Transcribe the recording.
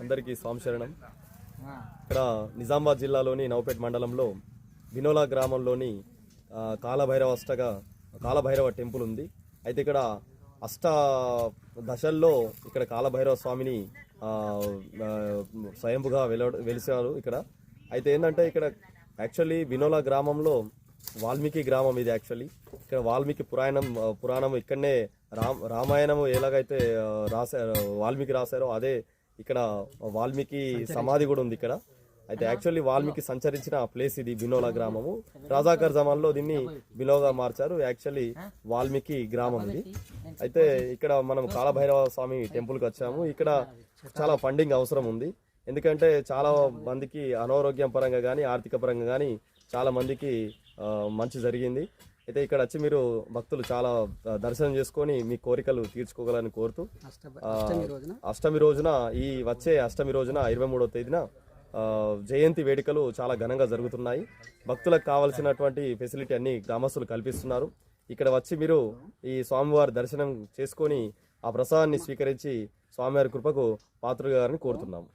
అందరికీ స్వామిశరణం. ఇక్కడ నిజామాబాద్ జిల్లాలోని నవపేట మండలంలో వినోలా గ్రామంలోని కాలభైరవ అష్టగా కాలభైరవ టెంపుల్ ఉంది. అయితే ఇక్కడ అష్ట దశల్లో ఇక్కడ కాలభైరవ స్వామిని స్వయంభుగా వెల వెలిసారు ఇక్కడ. అయితే ఏంటంటే ఇక్కడ యాక్చువల్లీ వినోలా గ్రామంలో వాల్మీకి గ్రామం ఇది యాక్చువల్లీ. ఇక్కడ వాల్మీకి పురాణం పురాణం ఇక్కడనే రామ్ రామాయణం ఎలాగైతే రాశారో వాల్మీకి రాశారో అదే ఇక్కడ వాల్మీకి సమాధి కూడా ఉంది ఇక్కడ. అయితే యాక్చువల్లీ వాల్మీకి సంచరించిన ప్లేస్ ఇది బినోలా గ్రామము. రాజాకర్ జమాన్లో దీన్ని బినోగా మార్చారు. యాక్చువల్లీ వాల్మీకి గ్రామం ఇది. అయితే ఇక్కడ మనం కాలభైరవ స్వామి టెంపుల్కి వచ్చాము. ఇక్కడ చాలా ఫండింగ్ అవసరం ఉంది. ఎందుకంటే చాలా మందికి అనారోగ్యం పరంగా కానీ ఆర్థిక పరంగా కానీ చాలా మందికి మంచి జరిగింది. అయితే ఇక్కడ వచ్చి మీరు భక్తులు చాలా దర్శనం చేసుకొని మీ కోరికలు తీర్చుకోగలని కోరుతూ అష్టమి రోజున. ఈ వచ్చే అష్టమి రోజున ఇరవై మూడవ తేదీన జయంతి వేడుకలు చాలా ఘనంగా జరుగుతున్నాయి. భక్తులకు కావాల్సినటువంటి ఫెసిలిటీ అన్ని గ్రామస్తులు కల్పిస్తున్నారు. ఇక్కడ వచ్చి మీరు ఈ స్వామివారి దర్శనం చేసుకొని ఆ ప్రసాదాన్ని స్వీకరించి స్వామివారి కృపకు పాత్రగారని కోరుతున్నాము.